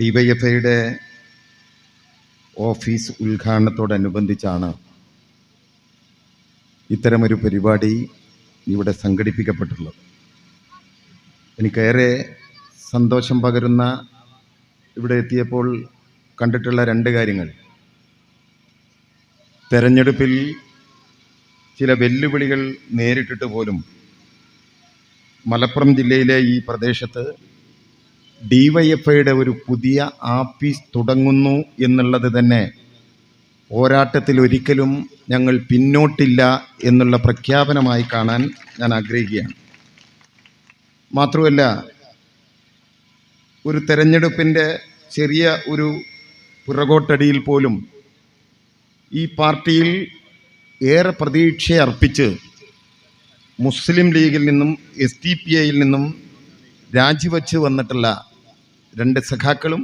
ഡിവൈഎഫ്ഐയുടെ ഓഫീസ് ഉദ്ഘാടനത്തോടനുബന്ധിച്ചാണ് ഇത്തരമൊരു പരിപാടി ഇവിടെ സംഘടിപ്പിക്കപ്പെട്ടുള്ളത്. എനിക്കേറെ സന്തോഷം പകരുന്ന ഇവിടെ എത്തിയപ്പോൾ കണ്ടിട്ടുള്ള രണ്ട് കാര്യങ്ങൾ. തെരഞ്ഞെടുപ്പിൽ ചില വെല്ലുവിളികൾ നേരിട്ടിട്ട് പോലും മലപ്പുറം ജില്ലയിലെ ഈ പ്രദേശത്ത് ഡിവൈഎഫ്ഐയുടെ ഒരു പുതിയ ആപ്പീസ് തുടങ്ങുന്നു എന്നുള്ളത് തന്നെ പോരാട്ടത്തിൽ ഒരിക്കലും ഞങ്ങൾ പിന്നോട്ടില്ല എന്നുള്ള പ്രഖ്യാപനമായി കാണാൻ ഞാൻ ആഗ്രഹിക്കുകയാണ്. മാത്രമല്ല ഒരു തെരഞ്ഞെടുപ്പിന്റെ ചെറിയ ഒരു പുറകോട്ടടിയിൽ പോലും ഈ പാർട്ടിയിൽ ഏറെ പ്രതീക്ഷ അർപ്പിച്ച് മുസ്ലിം ലീഗിൽ നിന്നും എസ് ടി പി ഐയിൽ നിന്നും രാജിവെച്ച് വന്നിട്ടുള്ള രണ്ട് സഖാക്കളും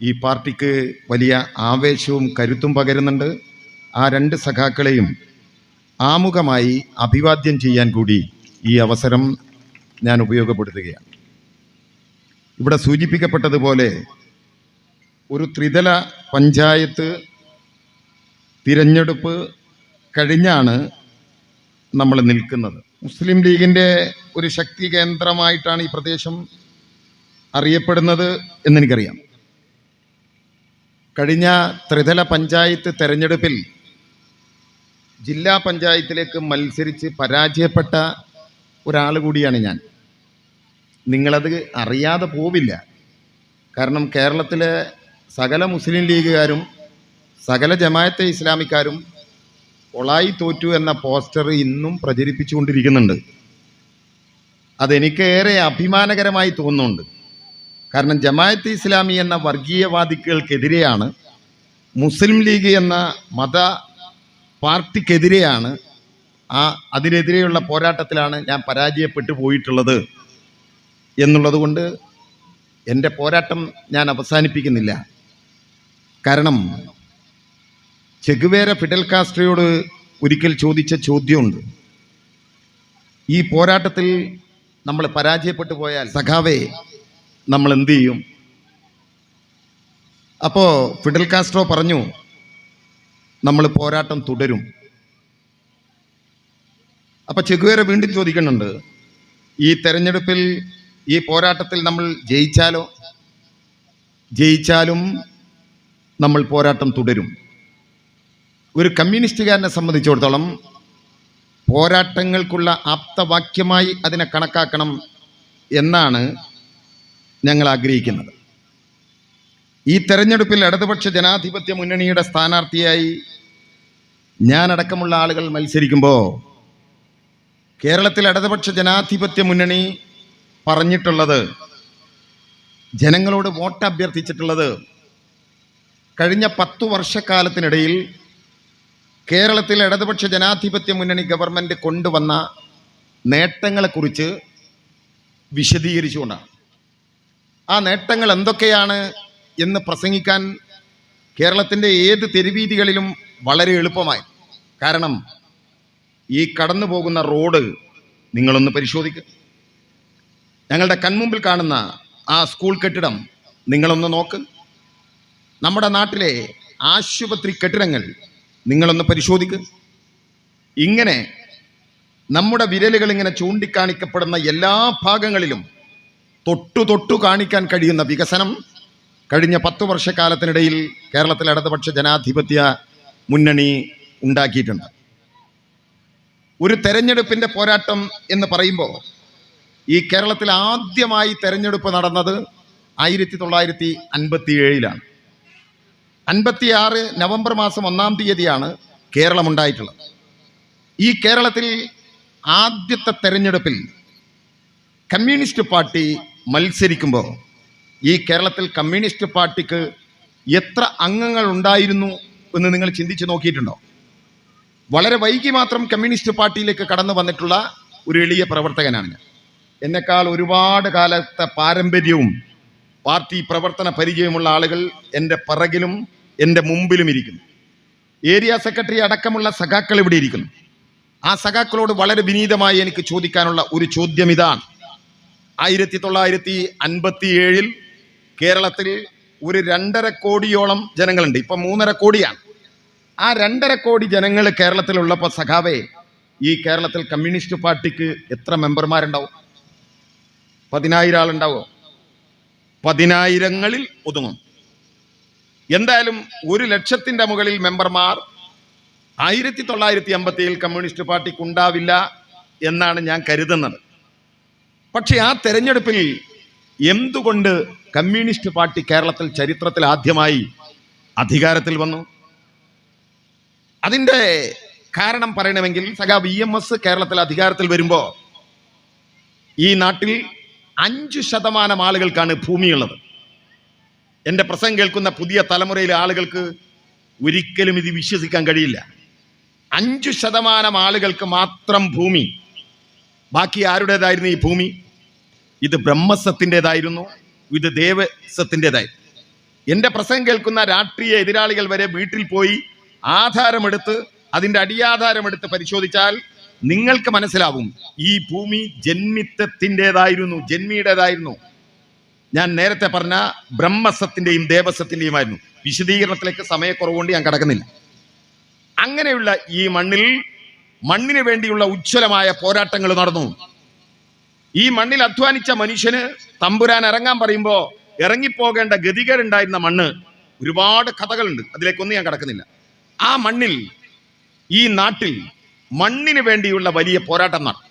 ഈ പാർട്ടിക്ക് വലിയ ആവേശവും കരുത്തും പകരുന്നുണ്ട്. ആ രണ്ട് സഖാക്കളെയും ആമുഖമായി അഭിവാദ്യം ചെയ്യാൻ കൂടി ഈ അവസരം ഞാൻ ഉപയോഗപ്പെടുത്തുകയാണ്. ഇവിടെ സൂചിപ്പിക്കപ്പെട്ടതുപോലെ ഒരു ത്രിതല പഞ്ചായത്ത് തിരഞ്ഞെടുപ്പ് കഴിഞ്ഞാണ് നമ്മൾ നിൽക്കുന്നത്. മുസ്ലിം ലീഗിന്റെ ഒരു ശക്തി കേന്ദ്രമായിട്ടാണ് ഈ പ്രദേശം അറിയപ്പെടുന്നത് എന്നെനിക്കറിയാം. കഴിഞ്ഞ ത്രിതല പഞ്ചായത്ത് തെരഞ്ഞെടുപ്പിൽ ജില്ലാ പഞ്ചായത്തിലേക്ക് മത്സരിച്ച് പരാജയപ്പെട്ട ഒരാൾ കൂടിയാണ് ഞാൻ. നിങ്ങളത് അറിയാതെ പോവില്ല. കാരണം കേരളത്തിലെ സകല മുസ്ലിം ലീഗുകാരും സകല ജമായത്തെ ഇസ്ലാമിക്കാരും ഒളായി തോറ്റു എന്ന പോസ്റ്റർ ഇന്നും പ്രചരിപ്പിച്ചുകൊണ്ടിരിക്കുന്നുണ്ട്. അതെനിക്കേറെ അഭിമാനകരമായി തോന്നുന്നുണ്ട്. കാരണം ജമായത്ത് ഇസ്ലാമി എന്ന വർഗീയവാദികൾക്കെതിരെയാണ് മുസ്ലിം ലീഗ് എന്ന മത പാർട്ടിക്കെതിരെയാണ് ആ അതിനെതിരെയുള്ള പോരാട്ടത്തിലാണ് ഞാൻ പരാജയപ്പെട്ടു പോയിട്ടുള്ളത് എന്നുള്ളത് കൊണ്ട് എന്റെ പോരാട്ടം ഞാൻ അവസാനിപ്പിക്കുന്നില്ല. കാരണം ചെഗുവേര ഫിഡൽ കാസ്ട്രയോട് ഒരിക്കൽ ചോദിച്ച ചോദ്യമുണ്ട്. ഈ പോരാട്ടത്തിൽ നമ്മൾ പരാജയപ്പെട്ടു പോയാൽ സഖാവേ നമ്മൾ എന്ത് ചെയ്യും അപ്പോൾ ഫിഡൽ കാസ്ട്രോ പറഞ്ഞു നമ്മൾ പോരാട്ടം തുടരും. അപ്പോൾ ചെഗുവേര വീണ്ടും ചോദിക്കുന്നുണ്ട് ഈ തെരഞ്ഞെടുപ്പിൽ ഈ പോരാട്ടത്തിൽ നമ്മൾ ജയിച്ചാലോ? ജയിച്ചാലും നമ്മൾ പോരാട്ടം തുടരും. ഒരു കമ്മ്യൂണിസ്റ്റുകാരനെ സംബന്ധിച്ചിടത്തോളം പോരാട്ടങ്ങൾക്കുള്ള ആപ്തവാക്യമായി അതിനെ കണക്കാക്കണം എന്നാണ് ഞങ്ങൾ ആഗ്രഹിക്കുന്നത്. ഈ തെരഞ്ഞെടുപ്പിൽ ഇടതുപക്ഷ ജനാധിപത്യ മുന്നണിയുടെ സ്ഥാനാർത്ഥിയായി ഞാനടക്കമുള്ള ആളുകൾ മത്സരിക്കുമ്പോൾ കേരളത്തിൽ ഇടതുപക്ഷ ജനാധിപത്യ മുന്നണി പറഞ്ഞിട്ടുള്ളത് ജനങ്ങളോട് വോട്ട് അഭ്യർത്ഥിച്ചിട്ടുള്ളത് കഴിഞ്ഞ പത്തു വർഷക്കാലത്തിനിടയിൽ കേരളത്തിൽ ഇടതുപക്ഷ ജനാധിപത്യ മുന്നണി ഗവൺമെന്റ് കൊണ്ടുവന്ന നേട്ടങ്ങളെക്കുറിച്ച് വിശദീകരിച്ചുകൊണ്ടാണ്. ആ നേട്ടങ്ങൾ എന്തൊക്കെയാണ് എന്ന് പ്രസംഗിക്കാൻ കേരളത്തിന്റെ ഏത് തെരുവീതികളിലും വളരെ എളുപ്പമായി. കാരണം ഈ കടന്നു പോകുന്ന റോഡ് നിങ്ങളൊന്ന് പരിശോധിക്കുക ഞങ്ങളുടെ കൺമുമ്പിൽ കാണുന്ന ആ സ്കൂൾ കെട്ടിടം നിങ്ങളൊന്ന് നോക്ക്. നമ്മുടെ നാട്ടിലെ ആശുപത്രി കെട്ടിടങ്ങൾ നിങ്ങളൊന്ന് പരിശോധിക്കുക ഇങ്ങനെ നമ്മുടെ വിരലുകൾ ഇങ്ങനെ ചൂണ്ടിക്കാണിക്കപ്പെടുന്ന എല്ലാ ഭാഗങ്ങളിലും തൊട്ടു തൊട്ടു കാണിക്കാൻ കഴിയുന്ന വികസനം കഴിഞ്ഞ പത്തു വർഷക്കാലത്തിനിടയിൽ കേരളത്തിൽ ഇടതുപക്ഷ ജനാധിപത്യ മുന്നണി ഉണ്ടാക്കിയിട്ടുണ്ട്. ഒരു തെരഞ്ഞെടുപ്പിന്റെ പോരാട്ടം എന്ന് പറയുമ്പോൾ ഈ കേരളത്തിൽ ആദ്യമായി തെരഞ്ഞെടുപ്പ് നടന്നത് ആയിരത്തി തൊള്ളായിരത്തി അൻപത്തി ഏഴിലാണ് അൻപത്തിയാറ് നവംബർ മാസം ഒന്നാം തീയതിയാണ് കേരളം ഉണ്ടായിട്ടുള്ളത്. ഈ കേരളത്തിൽ ആദ്യത്തെ തെരഞ്ഞെടുപ്പിൽ കമ്മ്യൂണിസ്റ്റ് പാർട്ടി മത്സരിക്കുമ്പോൾ ഈ കേരളത്തിൽ കമ്മ്യൂണിസ്റ്റ് പാർട്ടിക്ക് എത്ര അംഗങ്ങൾ ഉണ്ടായിരുന്നു എന്ന് നിങ്ങൾ ചിന്തിച്ച് നോക്കിയിട്ടുണ്ടോ? വളരെ വൈകി മാത്രം കമ്മ്യൂണിസ്റ്റ് പാർട്ടിയിലേക്ക് കടന്നു വന്നിട്ടുള്ള ഒരു എളിയ പ്രവർത്തകനാണ് ഞാൻ. എന്നെക്കാൾ ഒരുപാട് കാലത്തെ പാരമ്പര്യവും പാർട്ടി പ്രവർത്തന പരിചയമുള്ള ആളുകൾ എന്റെ പിറകിലും എന്റെ മുമ്പിലും ഇരിക്കുന്നു. ഏരിയ സെക്രട്ടറി അടക്കമുള്ള സഖാക്കൾ ഇവിടെ ഇരിക്കുന്നു. ആ സഖാക്കളോട് വളരെ വിനീതമായി എനിക്ക് ചോദിക്കാനുള്ള ഒരു ചോദ്യം ഇതാണ്. ആയിരത്തി തൊള്ളായിരത്തി അൻപത്തി ഏഴിൽ കേരളത്തിൽ ഒരു രണ്ടര കോടിയോളം ജനങ്ങളുണ്ട്. ഇപ്പൊ മൂന്നര കോടിയാണ്. ആ രണ്ടര കോടി ജനങ്ങൾ കേരളത്തിലുള്ളപ്പോൾ സഖാവേ ഈ കേരളത്തിൽ കമ്മ്യൂണിസ്റ്റ് പാർട്ടിക്ക് എത്ര മെമ്പർമാരുണ്ടാവും? പതിനായിരം ആളുണ്ടാവോ പതിനായിരങ്ങളിൽ ഒതുങ്ങും. എന്തായാലും ഒരു ലക്ഷത്തിന്റെ മുകളിൽ മെമ്പർമാർ ആയിരത്തി തൊള്ളായിരത്തി അമ്പത്തിയിൽ കമ്മ്യൂണിസ്റ്റ് പാർട്ടിക്ക് ഉണ്ടാവില്ല എന്നാണ് ഞാൻ കരുതുന്നത്. പക്ഷേ ആ തെരഞ്ഞെടുപ്പിൽ എന്തുകൊണ്ട് കമ്മ്യൂണിസ്റ്റ് പാർട്ടി കേരളത്തിൽ ചരിത്രത്തിൽ ആദ്യമായി അധികാരത്തിൽ വന്നു? അതിന്റെ കാരണം പറയണമെങ്കിൽ സഖാ വി എം എസ് കേരളത്തിൽ അധികാരത്തിൽ വരുമ്പോൾ ഈ നാട്ടിൽ അഞ്ച് ശതമാനം ആളുകൾക്കാണ് ഭൂമിയുള്ളത്. എന്റെ പ്രസംഗം കേൾക്കുന്ന പുതിയ തലമുറയിലെ ആളുകൾക്ക് ഒരിക്കലും ഇത് വിശ്വസിക്കാൻ കഴിയില്ല. അഞ്ചു ശതമാനം ആളുകൾക്ക് മാത്രം ഭൂമി. ബാക്കി ആരുടേതായിരുന്നു ഈ ഭൂമി? ഇത് ബ്രഹ്മസത്തിന്റെതായിരുന്നു ഇത് ദേവസത്തിന്റെതായി എന്റെ പ്രസംഗം കേൾക്കുന്ന രാഷ്ട്രീയ എതിരാളികൾ വരെ വീട്ടിൽ പോയി ആധാരമെടുത്ത് അതിന്റെ അടിയാധാരമെടുത്ത് പരിശോധിച്ചാൽ നിങ്ങൾക്ക് മനസ്സിലാവും ഈ ഭൂമി ജന്മിത്തത്തിന്റെതായിരുന്നു ജന്മിയുടേതായിരുന്നു. ഞാൻ നേരത്തെ പറഞ്ഞ ബ്രഹ്മസത്തിന്റെയും ദേവസത്തിന്റെയുമായിരുന്നു. വിശദീകരണത്തിലേക്ക് സമയക്കുറവുകൊണ്ട് ഞാൻ കടക്കുന്നില്ല. അങ്ങനെയുള്ള ഈ മണ്ണിൽ മണ്ണിന് വേണ്ടിയുള്ള ഉജ്ജ്വലമായ പോരാട്ടങ്ങൾ നടന്നു. ഈ മണ്ണിൽ അധ്വാനിച്ച മനുഷ്യന് തമ്പുരാൻ ഇറങ്ങാൻ പറയുമ്പോൾ ഇറങ്ങിപ്പോകേണ്ട ഗതികേടുണ്ടായിരുന്ന മണ്ണ് ഒരുപാട് കഥകളുണ്ട്. അതിലേക്കൊന്നും ഞാൻ കടക്കുന്നില്ല. ആ മണ്ണിൽ ഈ നാട്ടിൽ മണ്ണിന് വേണ്ടിയുള്ള വലിയ പോരാട്ടം നടന്നു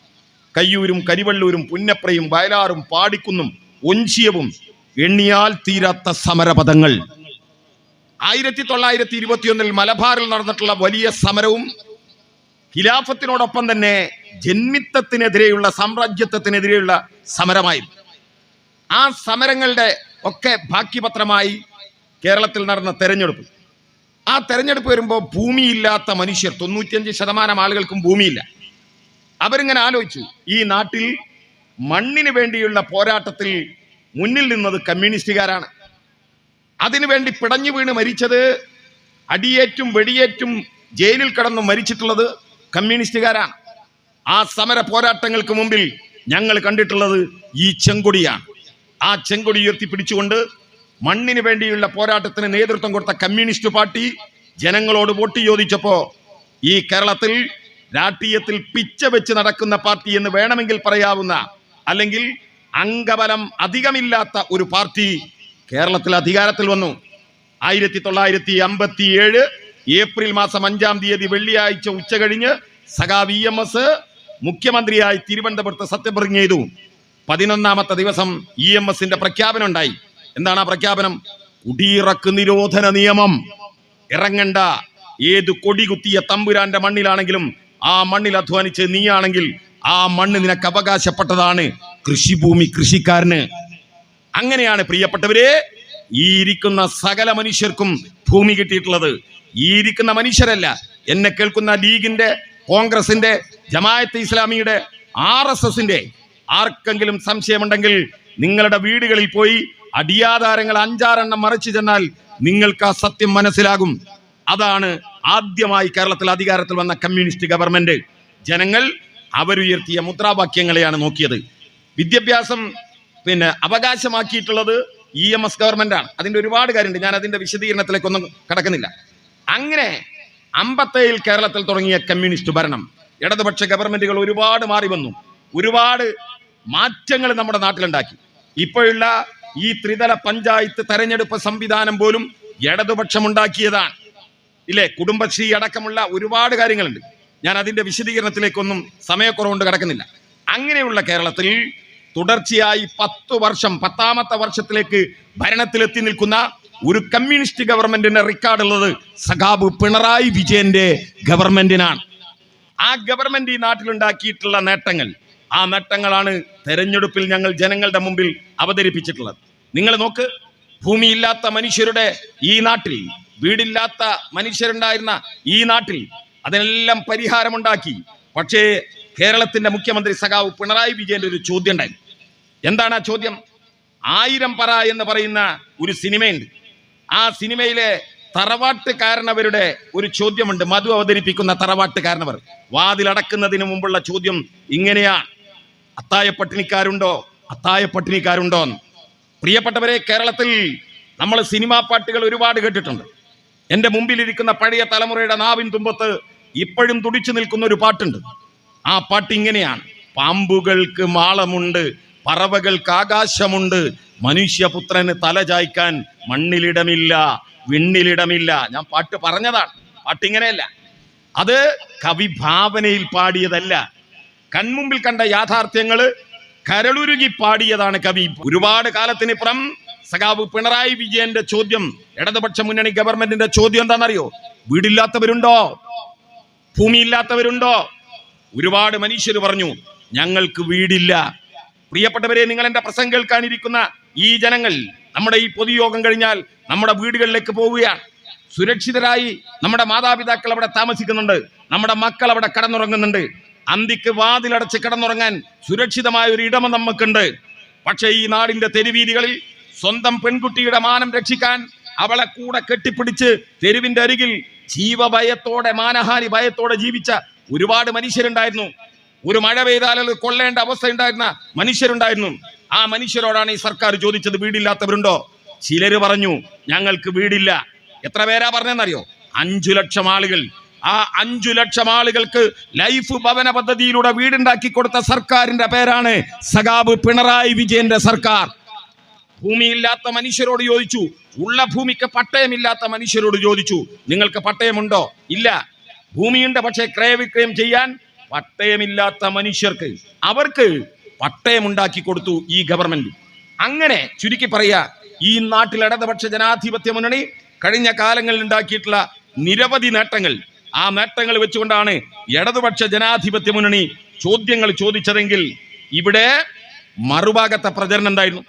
കയ്യൂരും കരിവള്ളൂരും പുന്നപ്രയും വയലാറും പാടിക്കുന്നും ഒഞ്ചിയവും എണ്ണിയാൽ തീരാത്ത സമരപഥങ്ങൾ. ആയിരത്തി തൊള്ളായിരത്തി ഇരുപത്തിയൊന്നിൽ മലബാറിൽ നടന്നിട്ടുള്ള വലിയ സമരവും ഖിലാഫത്തിനോടൊപ്പം തന്നെ ജന്മിത്തത്തിനെതിരെയുള്ള സാമ്രാജ്യത്വത്തിനെതിരെയുള്ള സമരമായി. ആ സമരങ്ങളുടെ ഒക്കെ ബാക്കിപത്രമായി കേരളത്തിൽ നടന്ന തെരഞ്ഞെടുപ്പ്. ആ തെരഞ്ഞെടുപ്പ് വരുമ്പോൾ ഭൂമിയില്ലാത്ത മനുഷ്യർ തൊണ്ണൂറ്റിയഞ്ച് ശതമാനം ആളുകൾക്കും ഭൂമിയില്ല. അവരിങ്ങനെ ആലോചിച്ചു ഈ നാട്ടിൽ മണ്ണിന് വേണ്ടിയുള്ള പോരാട്ടത്തിൽ മുന്നിൽ നിന്നത് കമ്മ്യൂണിസ്റ്റുകാരാണ്. അതിനുവേണ്ടി പിടഞ്ഞു വീണ് മരിച്ചത് അടിയേറ്റും വെടിയേറ്റും ജയിലിൽ കടന്നു മരിച്ചിട്ടുള്ളത് കമ്മ്യൂണിസ്റ്റുകാരാണ്. ആ സമര പോരാട്ടങ്ങൾക്ക് മുമ്പിൽ ഞങ്ങൾ കണ്ടിട്ടുള്ളത് ഈ ചെങ്കൊടിയാണ്. ആ ചെങ്കൊടി ഉയർത്തിപ്പിടിച്ചുകൊണ്ട് മണ്ണിന് വേണ്ടിയുള്ള പോരാട്ടത്തിന് നേതൃത്വം കൊടുത്ത കമ്മ്യൂണിസ്റ്റ് പാർട്ടി ജനങ്ങളോട് വോട്ട് ചോദിച്ചപ്പോൾ ഈ കേരളത്തിൽ രാഷ്ട്രീയത്തിൽ പിച്ച വെച്ച് നടക്കുന്ന പാർട്ടി എന്ന് വേണമെങ്കിൽ പറയാവുന്ന അല്ലെങ്കിൽ അംഗബലം അധികമില്ലാത്ത ഒരു പാർട്ടി കേരളത്തിൽ അധികാരത്തിൽ വന്നു. ആയിരത്തി തൊള്ളായിരത്തി അമ്പത്തി ഏഴ് ഏപ്രിൽ മാസം അഞ്ചാം തീയതി വെള്ളിയാഴ്ച ഉച്ച കഴിഞ്ഞ് സഖാ വി എം എസ് മുഖ്യമന്ത്രിയായി തിരുവനന്തപുരത്ത് സത്യപ്രതിജ്ഞ ചെയ്തു. പതിനൊന്നാമത്തെ ദിവസം ഇ എം എസിന്റെ പ്രഖ്യാപനം ഉണ്ടായി. എന്താണ് ആ പ്രഖ്യാപനം? കുടിയിറക്ക് നിരോധന നിയമം. ഇറങ്ങണ്ട. ഏത് കൊടി കുത്തിയ തമ്പുരാന്റെ മണ്ണിലാണെങ്കിലും ആ മണ്ണിൽ അധ്വാനിച്ച് നീയാണെങ്കിൽ ആ മണ്ണ് നിനക്ക് അവകാശപ്പെട്ടതാണ്. കൃഷിഭൂമി കൃഷിക്കാരന്. അങ്ങനെയാണ് പ്രിയപ്പെട്ടവരെ ഈ ഇരിക്കുന്ന സകല മനുഷ്യർക്കും ഭൂമി കിട്ടിയിട്ടുള്ളത്. ഈ ഇരിക്കുന്ന മനുഷ്യരല്ല. എന്നെ കേൾക്കുന്ന ലീഗിന്റെ കോൺഗ്രസിന്റെ ജമായത്ത് ഇസ്ലാമിയുടെ ആർ എസ് എസിന്റെ ആർക്കെങ്കിലും സംശയമുണ്ടെങ്കിൽ നിങ്ങളുടെ വീടുകളിൽ പോയി അടിയാധാരങ്ങൾ അഞ്ചാറെണ്ണം മറിച്ചു ചെന്നാൽ നിങ്ങൾക്ക് ആ സത്യം മനസ്സിലാകും. അതാണ് ആദ്യമായി കേരളത്തിൽ അധികാരത്തിൽ വന്ന കമ്മ്യൂണിസ്റ്റ് ഗവൺമെന്റ്. ജനങ്ങൾ അവരുയർത്തിയ മുദ്രാവാക്യങ്ങളെയാണ് നോക്കിയത്. വിദ്യാഭ്യാസം പിന്നെ അവകാശമാക്കിയിട്ടുള്ളത് ഇ എം എസ് ഗവൺമെന്റാണ്. അതിന്റെ ഒരുപാട് കാര്യമുണ്ട്. ഞാൻ അതിന്റെ വിശദീകരണത്തിലേക്കൊന്നും കടക്കുന്നില്ല. അങ്ങനെ അമ്പത്തേഴിൽ കേരളത്തിൽ തുടങ്ങിയ കമ്മ്യൂണിസ്റ്റ് ഭരണം. ഇടതുപക്ഷ ഗവൺമെന്റുകൾ ഒരുപാട് മാറി വന്നു. ഒരുപാട് മാറ്റങ്ങൾ നമ്മുടെ നാട്ടിലുണ്ടാക്കി. ഇപ്പോഴുള്ള ഈ ത്രിതല പഞ്ചായത്ത് തെരഞ്ഞെടുപ്പ് സംവിധാനം പോലും ഇടതുപക്ഷമുണ്ടാക്കിയതാണ് ഇല്ലേ? കുടുംബശ്രീ അടക്കമുള്ള ഒരുപാട് കാര്യങ്ങളുണ്ട്. ഞാൻ അതിന്റെ വിശദീകരണത്തിലേക്കൊന്നും സമയക്കുറവുകൊണ്ട് കിടക്കുന്നില്ല. അങ്ങനെയുള്ള കേരളത്തിൽ തുടർച്ചയായി പത്തു വർഷം പത്താമത്തെ വർഷത്തിലേക്ക് ഭരണത്തിലെത്തി നിൽക്കുന്ന ഒരു കമ്മ്യൂണിസ്റ്റ് ഗവൺമെന്റിന്റെ റെക്കോർഡ് ഉള്ളത് സഖാബ് പിണറായി വിജയന്റെ ഗവൺമെന്റിനാണ്. ആ ഗവൺമെന്റ് ഈ നാട്ടിലുണ്ടാക്കിയിട്ടുള്ള നേട്ടങ്ങൾ ആ നേട്ടങ്ങളാണ് തെരഞ്ഞെടുപ്പിൽ ഞങ്ങൾ ജനങ്ങളുടെ മുമ്പിൽ അവതരിപ്പിച്ചിട്ടുള്ളത്. നിങ്ങൾ നോക്ക് ഭൂമിയില്ലാത്ത മനുഷ്യരുടെ ഈ നാട്ടിൽ വീടില്ലാത്ത മനുഷ്യരുണ്ടായിരുന്ന ഈ നാട്ടിൽ അതിനെല്ലാം പരിഹാരമുണ്ടാക്കി. പക്ഷേ കേരളത്തിന്റെ മുഖ്യമന്ത്രി സഖാവ് പിണറായി വിജയന്റെ ഒരു ചോദ്യം ഉണ്ടായി. എന്താണ് ആ ചോദ്യം? ആയിരം പറ എന്ന് പറയുന്ന ഒരു സിനിമയുണ്ട്. ആ സിനിമയിലെ തറവാട്ടുകാരനവരുടെ ഒരു ചോദ്യമുണ്ട്. മധു അവതരിപ്പിക്കുന്ന തറവാട്ടുകാരനവർ. വാതിലടക്കുന്നതിന് മുമ്പുള്ള ചോദ്യം ഇങ്ങനെയാണ് അത്തായ പട്ടിണിക്കാരുണ്ടോ? അത്തായ പട്ടിണിക്കാരുണ്ടോ പ്രിയപ്പെട്ടവരെ കേരളത്തിൽ നമ്മൾ സിനിമാ പാട്ടുകൾ ഒരുപാട് കേട്ടിട്ടുണ്ട്. എന്റെ മുമ്പിലിരിക്കുന്ന പഴയ തലമുറയുടെ നാവിൻ തുമ്പത്ത് ഇപ്പോഴും തുടിച്ചു നിൽക്കുന്ന ഒരു പാട്ടുണ്ട്. ആ പാട്ട് ഇങ്ങനെയാണ്. പാമ്പുകൾക്ക് മാളമുണ്ട് പറവകൾക്ക് ആകാശമുണ്ട്. മനുഷ്യപുത്രന് തല ചായ്ക്കാൻ മണ്ണിലിടമില്ല വിണ്ണിലിടമില്ല. ഞാൻ പാട്ട് പറഞ്ഞതാണ്. പാട്ടിങ്ങനെയല്ല അത് കവി ഭാവനയിൽ പാടിയതല്ല. കൺമുമ്പിൽ കണ്ട യാഥാർത്ഥ്യങ്ങൾ കരളുരുകി പാടിയതാണ് കവി. ഒരുപാട് കാലത്തിന് കാലത്തിനിപ്പുറം സഖാവ് പിണറായി വിജയന്റെ ചോദ്യം ഇടതുപക്ഷ മുന്നണി ഗവൺമെന്റിന്റെ ചോദ്യം എന്താണെന്നറിയോ? വീടില്ലാത്തവരുണ്ടോ? ഭൂമിയില്ലാത്തവരുണ്ടോ? ഒരുപാട് മനുഷ്യർ പറഞ്ഞു ഞങ്ങൾക്ക് വീടില്ല പ്രിയപ്പെട്ടവരെ നിങ്ങൾ എന്റെ പ്രസംഗം കേൾക്കാനിരിക്കുന്ന ഈ ജനങ്ങൾ നമ്മുടെ ഈ പൊതുയോഗം കഴിഞ്ഞാൽ നമ്മുടെ വീടുകളിലേക്ക് പോവുകയാണ്. സുരക്ഷിതരായി നമ്മുടെ മാതാപിതാക്കൾ അവിടെ താമസിക്കുന്നുണ്ട്. നമ്മുടെ മക്കൾ അവിടെ കടന്നുറങ്ങുന്നുണ്ട്. അന്തിക്ക് വാതിലടച്ച് കടന്നുറങ്ങാൻ സുരക്ഷിതമായ ഒരു ഇടമ നമുക്കുണ്ട്. പക്ഷേ ഈ നാടിന്റെ തെരുവീതികളിൽ സ്വന്തം പെൺകുട്ടിയുടെ മാനം രക്ഷിക്കാൻ അവളെ കൂടെ കെട്ടിപ്പിടിച്ച് തെരുവിന്റെ അരികിൽ ജീവഭയത്തോടെ മാനഹാനി ഭയത്തോടെ ജീവിച്ച ഒരുപാട് മനുഷ്യരുണ്ടായിരുന്നു. ഒരു മഴ പെയ്താൽ അത് കൊള്ളേണ്ട അവസ്ഥ ഉണ്ടായിരുന്ന മനുഷ്യരുണ്ടായിരുന്നു. ആ മനുഷ്യരോടാണ് ഈ സർക്കാർ ചോദിച്ചത് വീടില്ലാത്തവരുണ്ടോ? ചിലര് പറഞ്ഞു ഞങ്ങൾക്ക് വീടില്ല. എത്ര പേരാ പറഞ്ഞെന്നറിയോ അഞ്ചു ലക്ഷം ആളുകൾ. ആ അഞ്ചു ലക്ഷം ആളുകൾക്ക് ലൈഫ് ഭവന പദ്ധതിയിലൂടെ വീടുണ്ടാക്കി കൊടുത്ത സർക്കാരിന്റെ പേരാണ് സഖാബ് പിണറായി വിജയന്റെ സർക്കാർ. ഭൂമിയില്ലാത്ത മനുഷ്യരോട് ചോദിച്ചു. ഉള്ള ഭൂമിക്ക് പട്ടയമില്ലാത്ത മനുഷ്യരോട് ചോദിച്ചു. നിങ്ങൾക്ക് പട്ടയമുണ്ടോ? ഇല്ല. ഭൂമിയുണ്ട് പക്ഷേ ക്രയവിക്രയം ചെയ്യാൻ പട്ടയമില്ലാത്ത മനുഷ്യർക്ക് അവർക്ക് പട്ടയം ഉണ്ടാക്കി കൊടുത്തു ഈ ഗവൺമെന്റ് അങ്ങനെ ചുരുക്കി പറയുക ഈ നാട്ടിൽ ഇടതുപക്ഷ ജനാധിപത്യ മുന്നണി കഴിഞ്ഞ കാലങ്ങളിൽ ഉണ്ടാക്കിയിട്ടുള്ള നിരവധി നേട്ടങ്ങൾ. ആ നേട്ടങ്ങൾ വെച്ചുകൊണ്ടാണ് ഇടതുപക്ഷ ജനാധിപത്യ മുന്നണി ചോദ്യങ്ങൾ ചോദിച്ചതെങ്കിൽ ഇവിടെ മറുഭാഗത്തെ പ്രചരണം എന്തായിരുന്നു?